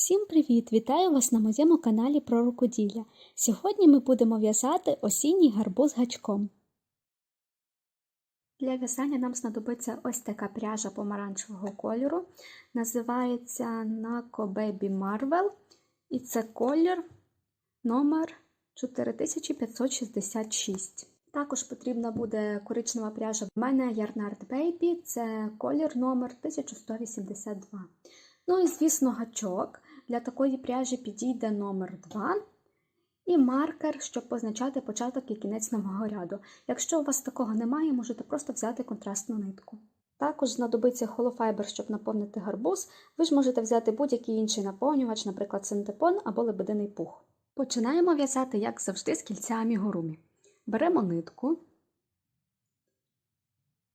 Всім привіт! Вітаю вас на моєму каналі про рукоділля. Сьогодні ми будемо в'язати осінній гарбуз гачком. Для в'язання нам знадобиться ось така пряжа помаранчевого кольору. Називається Naco Baby Marvel. І це колір номер 4566. Також потрібна буде коричнева пряжа. У мене Yarnard Baby, це колір номер 1182. Ну і, звісно, гачок. Для такої пряжі підійде номер 2 і маркер, щоб позначати початок і кінець нового ряду. Якщо у вас такого немає, можете просто взяти контрастну нитку. Також знадобиться холофайбер, щоб наповнити гарбуз. Ви ж можете взяти будь-який інший наповнювач, наприклад, синтепон або лебединий пух. Починаємо в'язати, як завжди, з кільця амігурумі. Беремо нитку,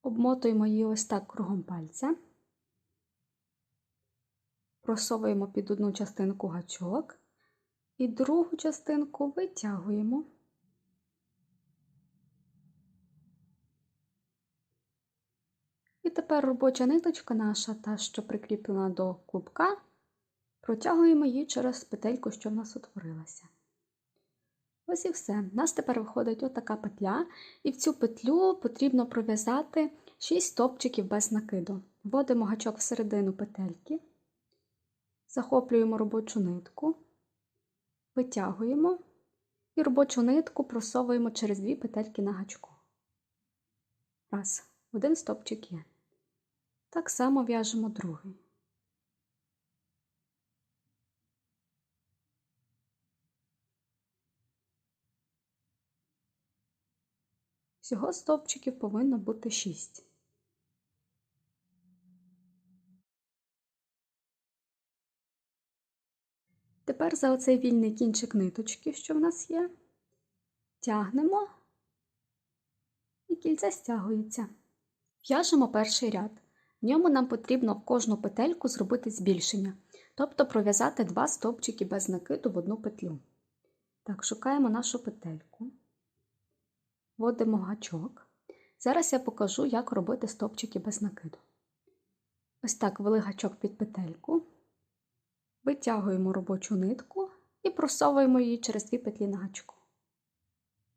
обмотуємо її ось так кругом пальця. Просовуємо під одну частинку гачок і другу частинку витягуємо. І тепер робоча ниточка наша, та, що прикріплена до клубка, протягуємо її через петельку, що в нас утворилася. Ось і все. У нас тепер виходить отака петля, і в цю петлю потрібно пров'язати 6 стовпчиків без накиду. Вводимо гачок всередину петельки. Захоплюємо робочу нитку, витягуємо і робочу нитку просовуємо через дві петельки на гачку. Раз, один стопчик є. Так само в'яжемо другий. Всього стовпчиків повинно бути 6. Тепер за оцей вільний кінчик ниточки, що в нас є, тягнемо і кільце стягується. В'яжемо перший ряд. В ньому нам потрібно в кожну петельку зробити збільшення, тобто пров'язати два стовпчики без накиду в одну петлю. Так, шукаємо нашу петельку, вводимо гачок. Зараз я покажу, як робити стовпчики без накиду. Ось так вели гачок під петельку. Витягуємо робочу нитку і просовуємо її через дві петлі на гачку.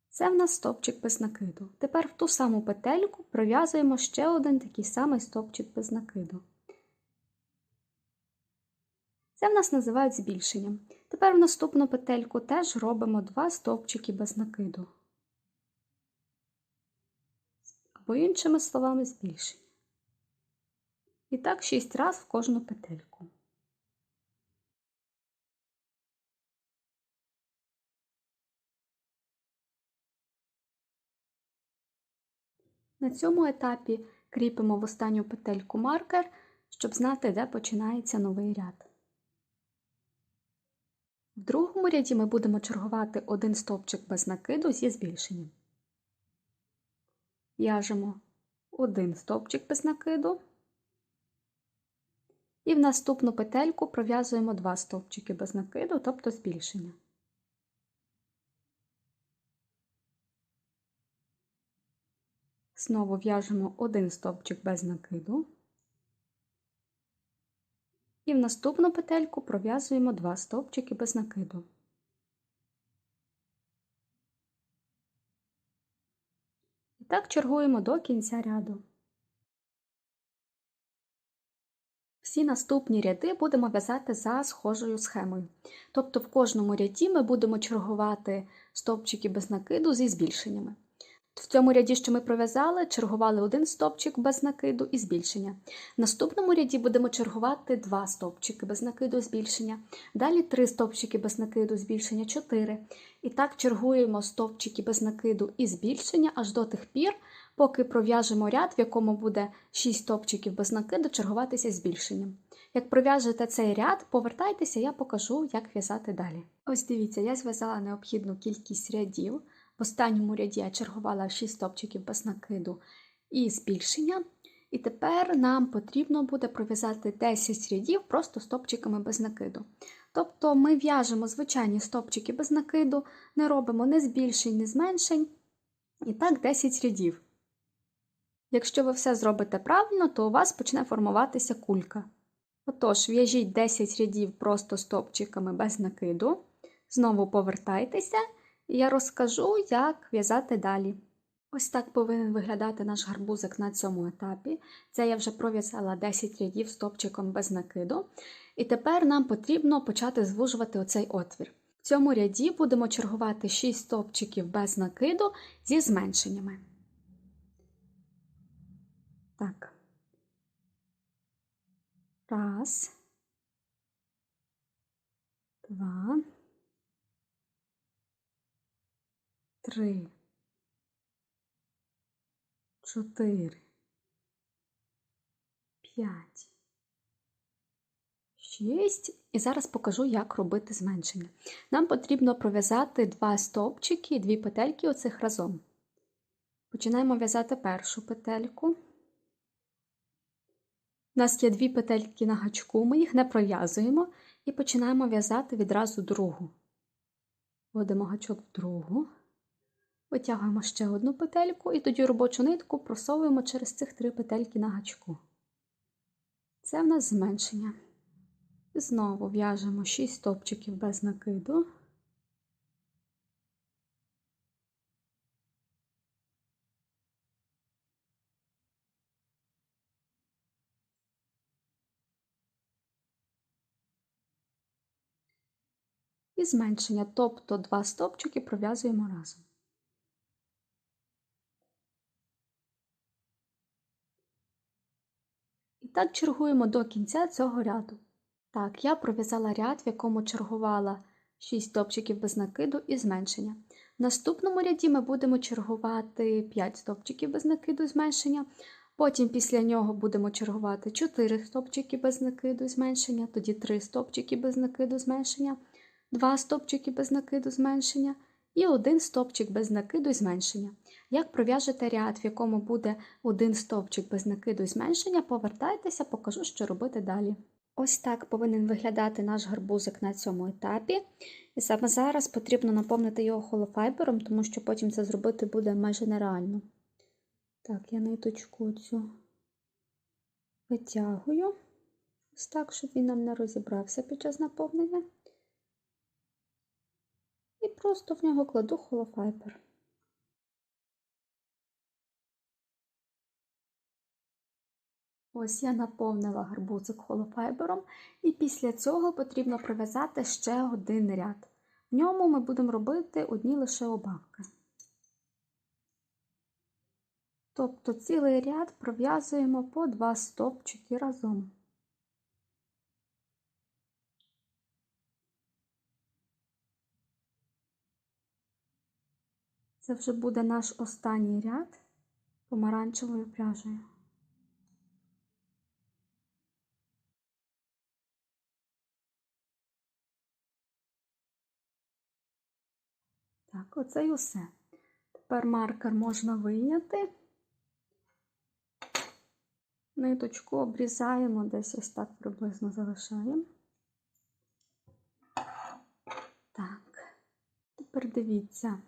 Це в нас стовпчик без накиду. Тепер в ту саму петельку пров'язуємо ще один такий самий стовпчик без накиду. Це в нас називають збільшенням. Тепер в наступну петельку теж робимо два стовпчики без накиду. Або іншими словами збільшення. І так 6 разів в кожну петельку. На цьому етапі кріпимо в останню петельку маркер, щоб знати, де починається новий ряд. В другому ряді ми будемо чергувати один стовпчик без накиду зі збільшенням. В'яжемо один стовпчик без накиду. І в наступну петельку пров'язуємо два стовпчики без накиду, тобто збільшення. Знову в'яжемо один стовпчик без накиду. І в наступну петельку пров'язуємо два стовпчики без накиду. І так чергуємо до кінця ряду. Всі наступні ряди будемо в'язати за схожою схемою. Тобто в кожному ряді ми будемо чергувати стовпчики без накиду зі збільшеннями. В цьому ряді, що ми пров'язали, чергували один стовпчик без накиду і збільшення. В наступному ряді будемо чергувати два стовпчики без накиду збільшення. Далі три стовпчики без накиду збільшення, 4. І так чергуємо стовпчики без накиду і збільшення аж до тих пір, поки пров'яжемо ряд, в якому буде 6 стовпчиків без накиду чергуватися збільшенням. Як пров'яжете цей ряд, повертайтеся, я покажу, як в'язати далі. Ось дивіться, я зв'язала необхідну кількість рядів. В останньому ряді я чергувала 6 стопчиків без накиду і збільшення. І тепер нам потрібно буде пров'язати 10 рядів просто стопчиками без накиду. Тобто ми в'яжемо звичайні стопчики без накиду, не робимо ні збільшень, ні зменшень. І так 10 рядів. Якщо ви все зробите правильно, то у вас почне формуватися кулька. Отож, в'яжіть 10 рядів просто стопчиками без накиду. Знову повертайтеся, я розкажу, як в'язати далі. Ось так повинен виглядати наш гарбузик на цьому етапі. Це я вже пров'язала 10 рядів стопчиком без накиду. І тепер нам потрібно почати звужувати оцей отвір. В цьому ряді будемо чергувати 6 стопчиків без накиду зі зменшеннями. Так. Раз. Два. Три. Чотири. П'ять. Шість. І зараз покажу, як робити зменшення. Нам потрібно пров'язати два стовпчики дві петельки оцих разом. Починаємо в'язати першу петельку. У нас є дві петельки на гачку, ми їх не пров'язуємо і починаємо в'язати відразу другу. Вводимо гачок в другу, витягуємо ще одну петельку і тоді робочу нитку просовуємо через цих три петельки на гачку. Це в нас зменшення. Знову в'яжемо 6 стопчиків без накиду. І зменшення, тобто два стопчики пров'язуємо разом. І так чергуємо до кінця цього ряду. Так, я пров'язала ряд, в якому чергувала 6 стопчиків без накиду і зменшення. В наступному ряді ми будемо чергувати 5 стопчиків без накиду і зменшення. Потім після нього будемо чергувати 4 стопчики без накиду і зменшення, тоді 3 стопчики без накиду зменшення, 2 стопчики без накиду зменшення і 1 стопчик без накиду і зменшення. Як пров'яжете ряд, в якому буде один стовпчик без накиду і зменшення, повертайтеся, покажу, що робити далі. Ось так повинен виглядати наш гарбузик на цьому етапі. І саме зараз потрібно наповнити його холофайбером, тому що потім це зробити буде майже нереально. Так, я ниточку цю витягую, ось так, щоб він нам не розібрався під час наповнення. І просто в нього кладу холофайбер. Ось я наповнила гарбузик холофайбером, і після цього потрібно пров'язати ще один ряд. В ньому ми будемо робити одні лише обавки. Тобто цілий ряд пров'язуємо по два стовпчики разом. Це вже буде наш останній ряд помаранчевою пряжею. Так, оце і усе. Тепер маркер можна вийняти. Ниточку обрізаємо, десь ось так приблизно залишаємо. Так, тепер дивіться,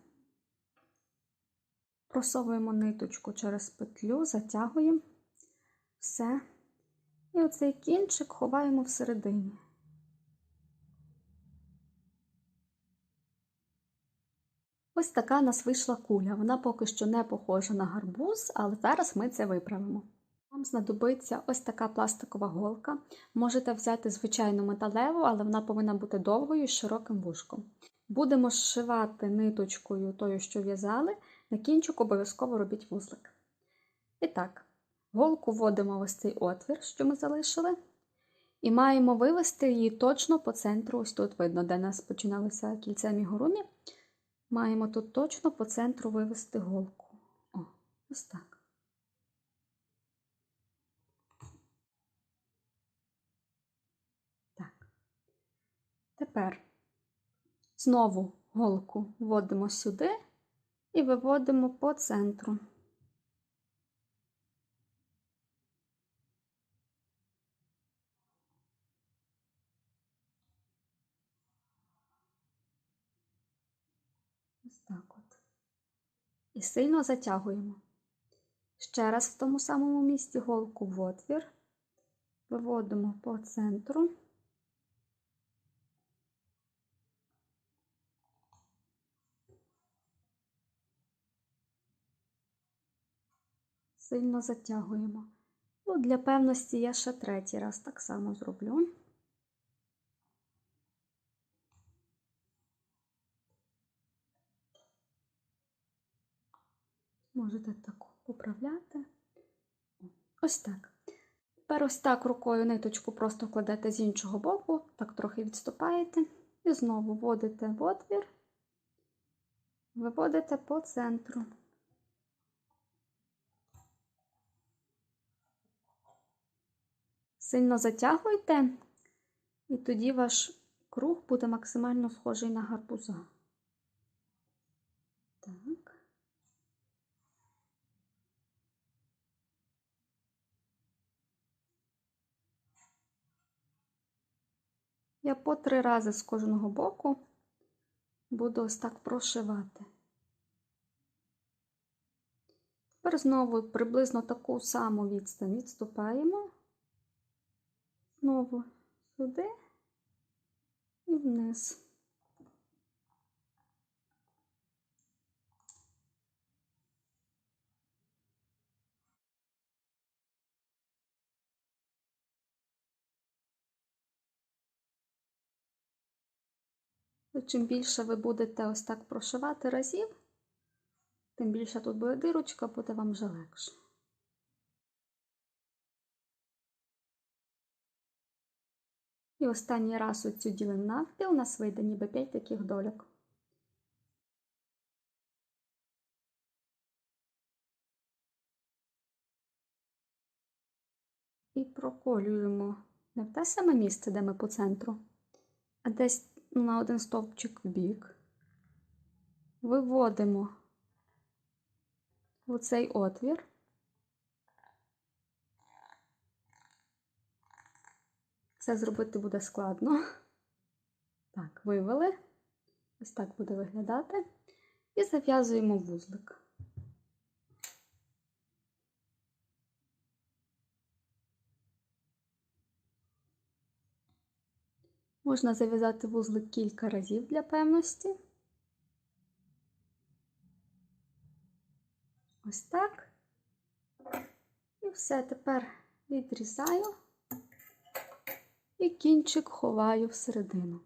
просовуємо ниточку через петлю, затягуємо все. І оцей кінчик ховаємо всередині. Ось така у нас вийшла куля. Вона поки що не похожа на гарбуз, але зараз ми це виправимо. Вам знадобиться ось така пластикова голка. Можете взяти звичайну металеву, але вона повинна бути довгою з широким вушком. Будемо зшивати ниточкою тою, що в'язали, на кінчик обов'язково робіть вузлик. І так, голку вводимо в ось цей отвір, що ми залишили, і маємо вивести її точно по центру. Ось тут видно, де нас починалися кільця мігурумі. Маємо тут точно по центру вивести голку. О, ось так. Так. Тепер знову голку вводимо сюди і виводимо по центру. Ось так от. І сильно затягуємо. Ще раз в тому самому місці голку в отвір, Виводимо по центру. Сильно затягуємо. Ну, Для певності я ще третій раз так само зроблю. Можете так поправляти. Ось так. Тепер ось так рукою ниточку просто кладете з іншого боку, так трохи відступаєте, і знову вводите в отвір, виводите по центру. Сильно затягуйте, і тоді ваш круг буде максимально схожий на гарбуза. Так. Я по три рази з кожного боку буду ось так прошивати. Тепер знову приблизно таку саму відстань відступаємо, знову сюди і вниз. Чим більше ви будете ось так прошивати разів, тим більше тут буде дирочка, буде вам вже легше. І останній раз оцю ділимо навпіл, у нас вийде ніби 5 таких дольок. І проколюємо не в те саме місце, де ми по центру, а десь на один стовпчик в бік. Виводимо в цей отвір. Це зробити буде складно. Так, вивели. Ось так буде виглядати. І зав'язуємо вузлик. Можна зав'язати вузлик кілька разів для певності. Ось так. І все, тепер відрізаю і кінчик ховаю всередину.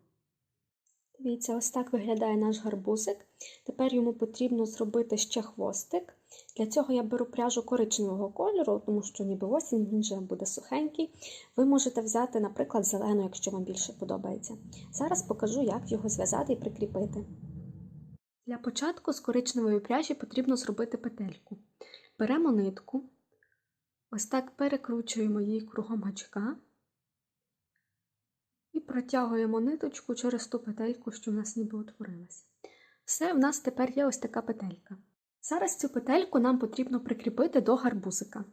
Дивіться, ось так виглядає наш гарбузик. Тепер йому потрібно зробити ще хвостик. Для цього я беру пряжу коричневого кольору, тому що ніби осінь він вже буде сухенький. Ви можете взяти, наприклад, зелену, якщо вам більше подобається. Зараз покажу, як його зв'язати і прикріпити. Для початку з коричневої пряжі потрібно зробити петельку. Беремо нитку, ось так перекручуємо її кругом гачка і протягуємо ниточку через ту петельку, що в нас ніби утворилася. Все, в нас тепер є ось така петелька. Зараз цю петельку нам потрібно прикріпити до гарбузика.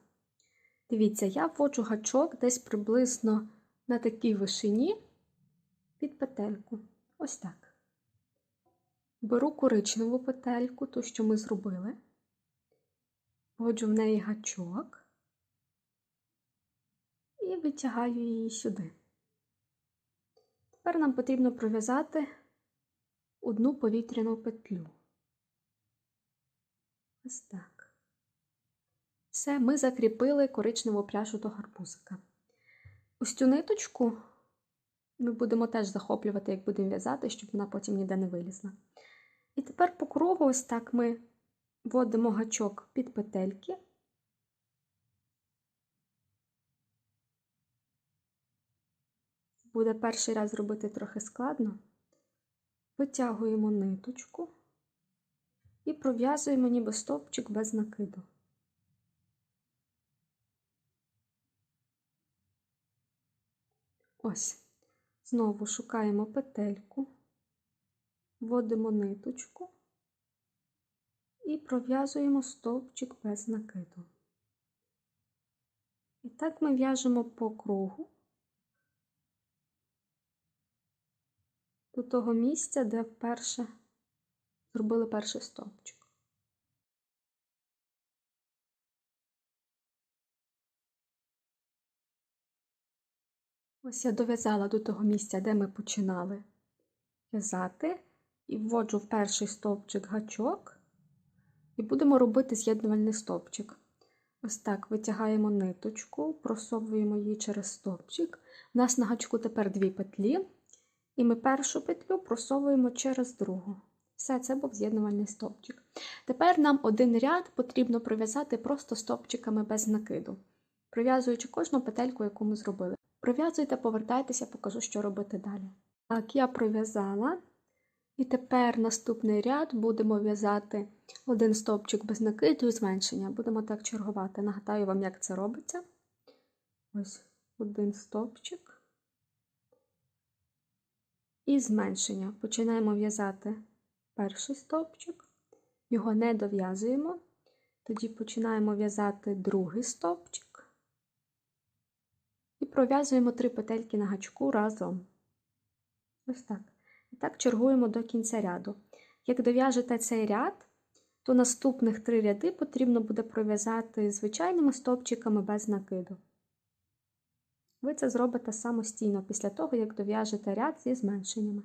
Дивіться, я вводжу гачок десь приблизно на такій вишині під петельку. Ось так. Беру коричневу петельку, ту, що ми зробили, вводжу в неї гачок і витягаю її сюди. Тепер нам потрібно пров'язати одну повітряну петлю. Ось так. Все, ми закріпили коричневу пряжу до гарбузика. Ось цю ниточку ми будемо теж захоплювати, як будемо в'язати, щоб вона потім ніде не вилізла. І тепер по кругу, ось так ми вводимо гачок під петельки. Буде перший раз робити трохи складно. Витягуємо ниточку і пров'язуємо ніби стовпчик без накиду. Ось, знову шукаємо петельку, вводимо ниточку і пров'язуємо стовпчик без накиду. І так ми в'яжемо по кругу до того місця, де вперше зробили перший стовпчик. Ось я дов'язала до того місця, де ми починали в'язати, і вводжу в перший стовпчик гачок, і будемо робити з'єднувальний стовпчик. Ось так витягаємо ниточку, просовуємо її через стовпчик. У нас на гачку тепер дві петлі, і ми першу петлю просовуємо через другу. Все, це був з'єднувальний стовпчик. Тепер нам один ряд потрібно пров'язати просто стовпчиками без накиду, пров'язуючи кожну петельку, яку ми зробили. Пров'язуйте, повертайтеся, покажу, що робити далі. Так, я пров'язала. І тепер наступний ряд будемо в'язати один стовпчик без накиду і зменшення. Будемо так чергувати. Нагадаю вам, як це робиться. Ось один стовпчик. І зменшення. Починаємо в'язати перший стовпчик, його не дов'язуємо. Тоді починаємо в'язати другий стовпчик. І пров'язуємо три петельки на гачку разом. Ось так. І так чергуємо до кінця ряду. Як дов'яжете цей ряд, то наступних три ряди потрібно буде пров'язати звичайними стовпчиками без накиду. Ви це зробите самостійно після того, як дов'яжете ряд зі зменшеннями.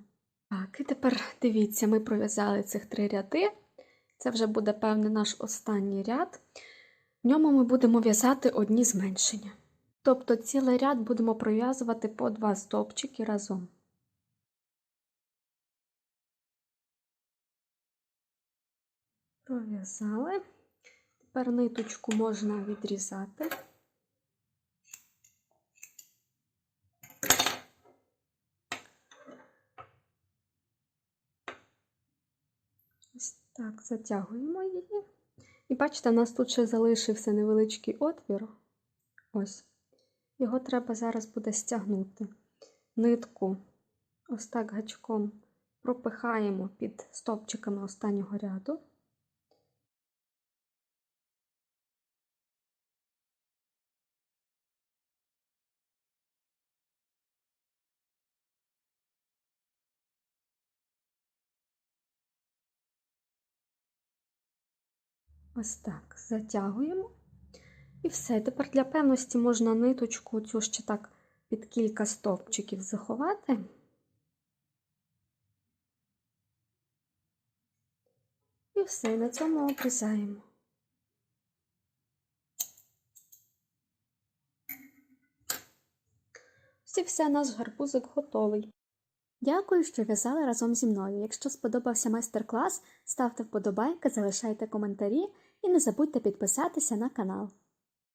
Так, і тепер дивіться, ми пров'язали цих три ряди. Це вже буде певний наш останній ряд. В ньому ми будемо в'язати одні зменшення. Тобто цілий ряд будемо пров'язувати по два стовпчики разом. Пров'язали. Тепер ниточку можна відрізати. Ось так затягуємо її. І бачите, у нас тут ще залишився невеличкий отвір. Ось. Його треба зараз буде стягнути. Нитку ось так гачком пропихаємо під стовпчиками останнього ряду. Ось так затягуємо. І все. Тепер для певності можна ниточку цю ще так під кілька стовпчиків заховати. І все, на цьому обрізаємо. Ось і все, наш гарбузик готовий. Дякую, що в'язали разом зі мною. Якщо сподобався майстер-клас, ставте вподобайки, залишайте коментарі і не забудьте підписатися на канал.